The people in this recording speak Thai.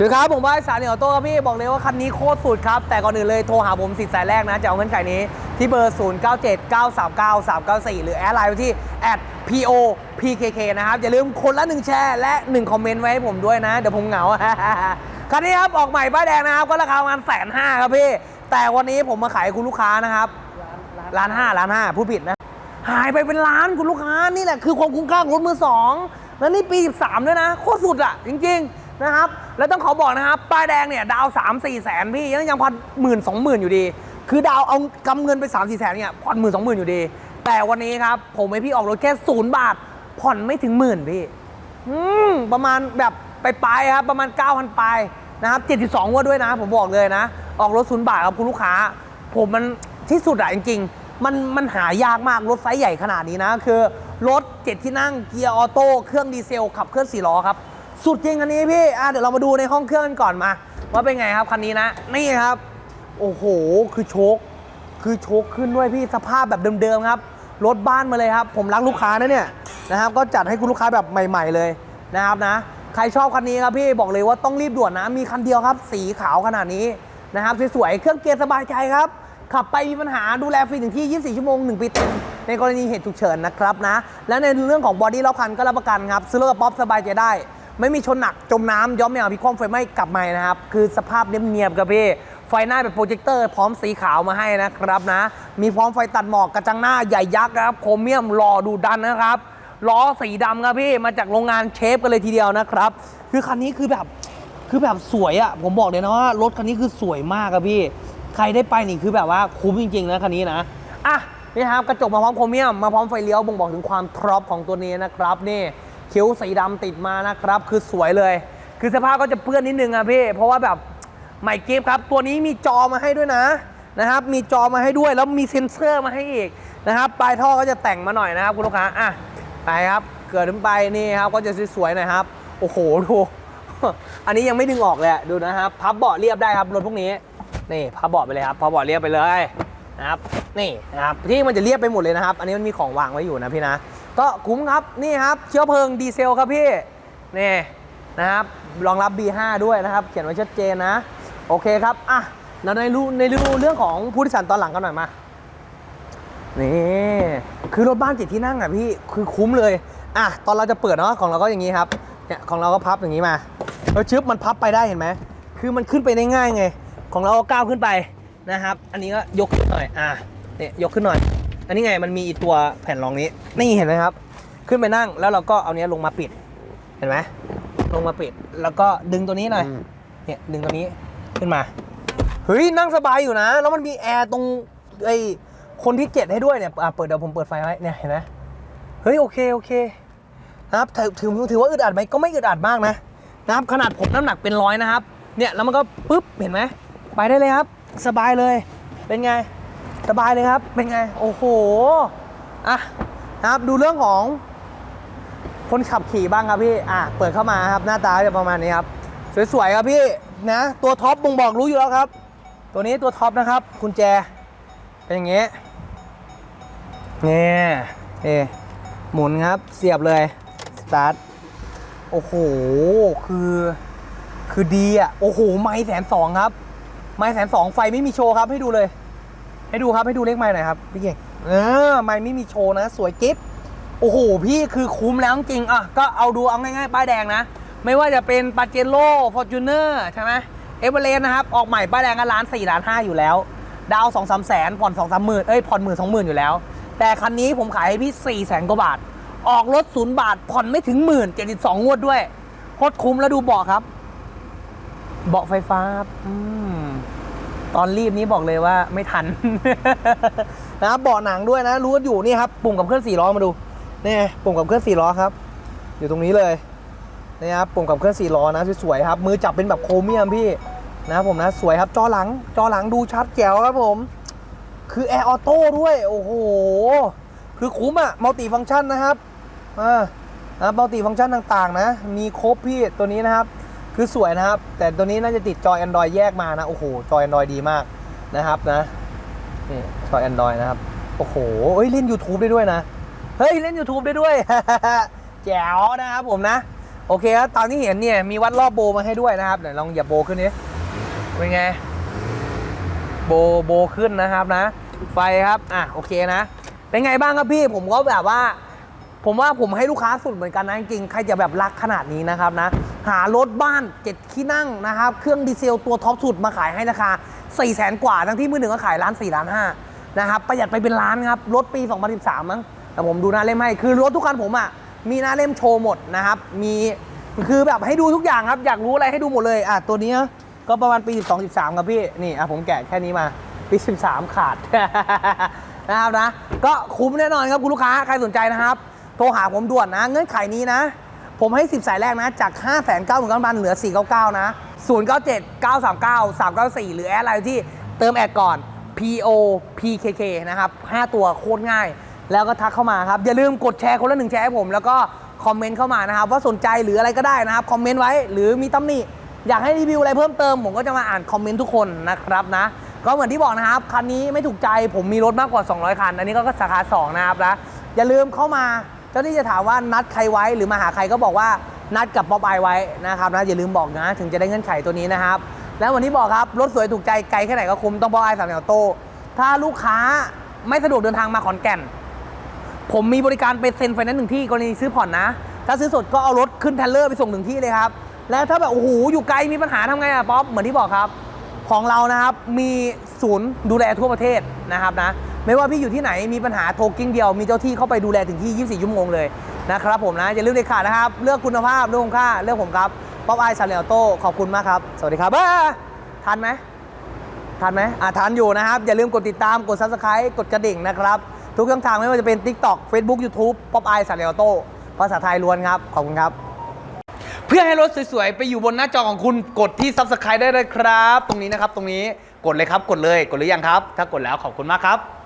สวัสดีครับ ผมว่าสารเหนียวโต้ครับพี่ บอกเลยว่าคันนี้โคตรสุดครับ แต่ก่อนอื่นเลยโทรหาผมสิทธิ์สายแรกนะ จะเอาเงื่อนไขนี้ที่เบอร์ 0 9 7 9 3 9 3 9 4 หรือแอดไลน์ไปที่ at @po pkk นะครับ อย่าลืมคนละ 1 แชร์ และ 1 คอมเมนต์ไว้ให้ผมด้วยนะ เดี๋ยวผมเหงา คันนี้ครับ ออกใหม่ป้ายแดงนะครับ ก็ราคาประมาณแสนห้าครับพี่ แต่วันนี้ผมมาขายคุณลูกค้านะครับล้านห้าล้านห้าพูดผิดนะ หายไปเป็นล้านคุณลูกค้านี่แหละคือความคุ้มค่าของรถมือสองแล้วนี่ปี13ด้วยนะโคตรสุดอะจริง ๆ นะครับ แล้วต้องขอบอกนะครับ ป้ายแดงเนี่ยดาว 3 4 แสนพี่ยังยังผ่อนหมื่นสองหมื่นอยู่ดี คือดาวเอากำเงินไป 3 4 แสนเนี่ยผ่อนหมื่นสองหมื่นอยู่ดี แต่วันนี้ครับ ผมให้พี่ออกรถแค่ศูนย์บาท ผ่อนไม่ถึงหมื่นพี่ อืมประมาณแบบไปปลายครับประมาณ 9,000ปลายนะครับ72งวดด้วยนะ ผมบอกเลยนะ ออกรถศูนย์บาทครับคุณลูกค้า ผมมันที่สุดอะจริงๆ มันมันหายากมากรถไซส์ใหญ่ขนาดนี้นะ คือรถ7ที่นั่งเกียร์ออโต้เครื่องดีเซลขับเคลื่อน4ล้อครับ สุดจริงคันนี้พี่อะเดี๋ยวเรามาดูในห้องเครื่องกันก่อนมา ว่าเป็นไงครับคันนี้นะ นี่ครับ โอ้โห คือโชคคือโชคขึ้นด้วยพี่สภาพแบบเดิมๆครับรถบ้านมาเลยครับ ผมรักลูกค้านะเนี่ยนะครับก็จัดให้คุณลูกค้าแบบใหม่ ๆ เลยนะครับนะ ใครชอบคันนี้ครับพี่บอกเลยว่าต้องรีบด่วนนะ มีคันเดียวครับ สีขาวขนาดนี้นะครับสวยๆเครื่องเกียร์สบายใจครับ ขับไปมีปัญหาดูแลฟรีถึงที่ 24 ชั่วโมง 1 ปีเต็มในกรณีเหตุฉุกเฉินนะครับนะ และในเรื่องของบอดี้รอบคันก็รับประกันครับซื้อรถกับป๊อปสบายใจได้ ไม่มีชนหนักจมน้ำย้อมแมวพิความไฟไหม้กลับมานะครับ คือสภาพเนียบๆครับพี่ไฟหน้าเป็นโปรเจคเตอร์พร้อมสีขาวมาให้นะครับนะ มีพร้อมไฟตัดหมอกกระจังหน้าใหญ่ยักษ์ครับโครเมียมหล่อดูดันนะครับล้อสีดำครับพี่มาจากโรงงานเชฟกันเลยทีเดียวนะครับ คือคันนี้คือแบบคือแบบสวยอะ่ะผมบอกเลยนะว่ารถคันนี้คือสวยมากครับพี่ ใครได้ไปนี่คือแบบว่าคุ้มจริงๆนะคันนี้นะอะนี่ครับกระจกมาพร้อมโครเมียมมาพร้อมไฟเลี้ยวบ่งบอกถึงความทรอปของตัวนี้นะครับนี่ คิ้วสีดำติดมานะครับ คือสวยเลย คือสภาพก็จะเปื้อนนิดนึงอะพี่ เพราะว่าแบบใหม่กิฟครับ ตัวนี้มีจอมาให้ด้วยนะนะครับ มีจอมาให้ด้วยแล้วมีเซ็นเซอร์มาให้อีกนะครับ ปลายท่อก็จะแต่งมาหน่อยนะครับคุณลูกค้าอะไปครับเกิดขึ้นไปนี่ครับก็จะสวยๆหน่อยครับ โอ้โหดูอันนี้ยังไม่ดึงออกเลยดูนะครับพับเบาะเรียบได้ครับรถพวกนี้นี่พับเบาะไปเลยครับพับเบาะเรียบไปเลยนะครับนี่นะครับที่มันจะเรียบไปหมดเลยนะครับ อันนี้มันมีของวางไว้อยู่นะพี่นะ ก็คุ้มครับนี่ครับ เชื้อเพลิงดีเซลครับพี่นี่นะครับรองรับ B5 ด้วยนะครับ เขียนไว้ชัดเจนนะ โอเคครับอะเราในรู้ในรู้เรื่องของผู้โดยสารตอนหลังกันหน่อยมานี่คือรถบ้านเจ็ดที่นั่งอะพี่คือคุ้มเลยอะตอนเราจะเปิดเนาะของเราก็อย่างนี้ครับเนี่ยของเราก็พับอย่างนี้มาแล้วชึบมันพับไปได้เห็นไหมคือมันขึ้นไปได้ง่ายไง ของเราก็ก้าวขึ้นไปนะครับ อันนี้ก็ยกขึ้นหน่อยอะเนี่ยยกขึ้นหน่อย อันนี้ไงมันมีอีตัวแผ่นรองนี้ นี่เห็นไหมครับ ขึ้นไปนั่งแล้วเราก็เอาเนี้ยลงมาปิด เห็นไหมลงมาปิด แล้วก็ดึงตัวนี้หน่อย เนี่ยดึงตัวนี้ขึ้นมา เฮ้ยนั่งสบายอยู่นะ แล้วมันมีแอร์ตรงไอ้คนที่เจ็ดให้ด้วยเนี่ยอะเปิดเดี๋ยวผมเปิดไฟไว้เนี่ยเห็นไหมเฮ้ยโอเคโอเคนะครับถือถือถือว่าอึดอัดไหมก็ไม่อึดอัดมากนะนะครับขนาดผมน้ำหนักเป็นร้อยนะครับ เนี่ยแล้วมันก็ปุ๊บเห็นไหมไปได้เลยครับ สบายเลยเป็นไง สบายเลยครับ เป็นไง โอ้โห อะนะครับดูเรื่องของ คนขับขี่บ้างครับพี่ อะ เปิดเข้ามาครับ หน้าตาจะประมาณนี้ครับ สวยๆครับพี่นะ ตัวท็อปบ่งบอกรู้อยู่แล้วครับ ตัวนี้ตัวท็อปนะครับกุญแจ เป็นอย่างเงี้ยนี่นี่หมุนครับ เสียบเลยสตาร์ทโอ้โห คือ คือดีอะ โอ้โห ไม่แสนสองครับ ไม่แสนสองไฟไม่มีโชว์ครับให้ดูเลย ให้ดูครับให้ดูเลขไม้หน่อยครับพี่เก่งเออไม่ไม่มีโชว์นะ สวยกิ๊บโอ้โห พี่คือคุ้มแล้วจริงอะก็เอาดูเอาง่ายๆป้ายแดงนะ ไม่ว่าจะเป็นปาเจโร่ฟอร์จูเนอร์ใช่ไหมเอเวอเรสต์นะครับ ออกใหม่ป้ายแดงก็ล้านสี่ล้านห้าอยู่แล้ว ดาวสองสามแสนผ่อนสองสามหมื่นเอ้ยผ่อนหมื่นสองหมื่นอยู่แล้ว แต่คันนี้ผมขายให้พี่สี่แสนกว่าบาท ออกรถศูนย์บาท ผ่อนไม่ถึงหมื่นเจ็ดสิบสองงวดด้วยโคตรคุ้มแล้วดูเบาะครับ เบาะไฟฟ้าอืม ตอนรีบนี้บอกเลยว่าไม่ทัน นะครับเบาะหนังด้วยนะ รู้ว่าอยู่นี่ครับปุ่มกับเคลื่อนสี่ล้อมาดูนี่ไงปุ่มกับเคลื่อนสี่ล้อครับ อยู่ตรงนี้เลยนี่ครับปุ่มกับเคลื่อนสี่ล้อนะสวยๆครับ มือจับเป็นแบบโครเมียมพี่นะครับผมนะสวยครับจอหลัง จอหลังดูชัดแจ๋วครับผม คือแอร์ออโต้ด้วยโอ้โหคือคุ้มอะมัลติฟังก์ชันนะครับอ่านะมัลติฟังก์ชันต่างๆ นะ มีครบพี่ตัวนี้นะครับ คือสวยนะครับ แต่ตัวนี้น่าจะติดจอย Android แยกมานะ โอ้โห จอย Android ดีมากนะครับนะนี่จอย Android นะครับ โอ้โหเอ้ย เล่น YouTube ได้ด้วยนะ เฮ้ย เล่น YouTube ได้ด้วย แจ๋วนะครับผมนะ โอเคครับตอนที่เห็นเนี่ย มีวัดรอบโบมาให้ด้วยนะครับเดี๋ยวลองหยียบโบขึ้นนี้เป็นไง โบโบขึ้นนะครับนะ ไฟครับ อะ โอเคนะ เป็นไงบ้างครับพี่ ผมก็แบบว่า ผมว่าผมให้ลูกค้าสุดเหมือนกันนะจริงๆใครจะแบบรักขนาดนี้นะครับนะ หารถบ้านเจ็ดที่นั่งนะครับ เครื่องดีเซลตัวท็อปสุดมาขายให้ราคา4ี่แสนกว่า ทั้งที่มือหนึ่งก็ขายล้านสี่ล้านห้านะครับประหยัดไปเป็นล้านครับ รถปี 2013 มั้งแต่ผมดูหน้าเล่มให้คือรถทุกคันผมอะมีหน้าเล่มโชว์หมดนะครับ มีคือแบบให้ดูทุกอย่างครับ อยากรู้อะไรให้ดูหมดเลยอะตัวนี้ก็ประมาณปี 12 13 ครับพี่นี่อะผมแกะแค่นี้มาปี 13 ขาดนะครับนะก็คุ้มแน่นอนครับคุณลูกค้าใครสนใจนะครับ ทรหาผมด่วนนะ เงื่อนไขนี้นะ ผมให้ 10 สายแรกนะ จาก 5 9 9 0 0 0เหลือ 499 นะ 097 939 394 หรือแอดไลน์ที่เติมแอดก่อน PO PKK นะครับ 5 ตัวโคตรง่าย แล้วก็ทักเข้ามาครับ อย่าลืมกดแชร์คนละหนึ่งแชร์ให้ผม แล้วก็คอมเมนต์เข้ามานะครับ ว่าสนใจหรืออะไรก็ได้นะครับ คอมเมนต์ไว้หรือมีตำหนิอยากให้รีวิวอะไรเพิ่มเติม ผมก็จะมาอ่านคอมเมนต์ทุกคนนะครับนะก็เหมือนที่บอกนะครับคันนี้ไม่ถูกใจผมมีรถมากกว่า 200 คัน อันนี้ก็สาขา 2 นะครับนะอย่าลืมเข้ามา เจ้าที่จะถามว่านัดใครไว้หรือมาหาใครก็บอกว่านัดกับป๊อปไอไว้นะครับนะอย่าลืมบอกนะ ถึงจะได้เงื่อนไขตัวนี้นะครับ แล้ววันนี้บอกครับ รถสวยถูกใจไกลแค่ไหนก็คุ้มต้องป๊อปไอสามแนวโต ถ้าลูกค้าไม่สะดวกเดินทางมาขอนแก่น ผมมีบริการไปเซ็นไฟแนนซ์หนึ่งที่กรณีซื้อผ่อนนะ ถ้าซื้อสดก็เอารถขึ้นเทรลเลอร์ไปส่งหนึ่งที่เลยครับแล้วถ้าแบบโอ้โหอยู่ไกลมีปัญหาทำไงอะป๊อปเหมือนที่บอกครับ ของเรานะครับมีศูนย์ดูแลทั่วประเทศนะครับนะ ไม่ว่าพี่อยู่ที่ไหนมีปัญหาโทรกิ้งเดียวมีเจ้าที่เข้าไปดูแลถึงที่ 24 ชั่วโมงเลยนะครับผมนะอย่าลืมเด็ดขาดนะครับ เลือกคุณภาพเรื่องคุณค่าเลือกผมครับป๊อปไอซาเลโต้ขอบคุณมากครับ สวัสดีครับเอ้ยทันไหมทันไหมอะทันอยู่นะครับ อย่าลืมกดติดตามกด subscribe กดกระดิ่งนะครับ ทุกช่องทางไม่ว่าจะเป็น TikTok Facebook YouTube Pop Eye สาเรโต้ภาษาไทยล้วนครับ ขอบคุณครับ เพื่อให้รถสวยๆ ไปอยู่บนหน้าจอของคุณกดที่ subscribe ได้เลยครับ ตรงนี้นะครับตรงนี้กดเลยครับกดเลยกดหรือยังครับ ถ้ากดแล้วขอบคุณมากครับ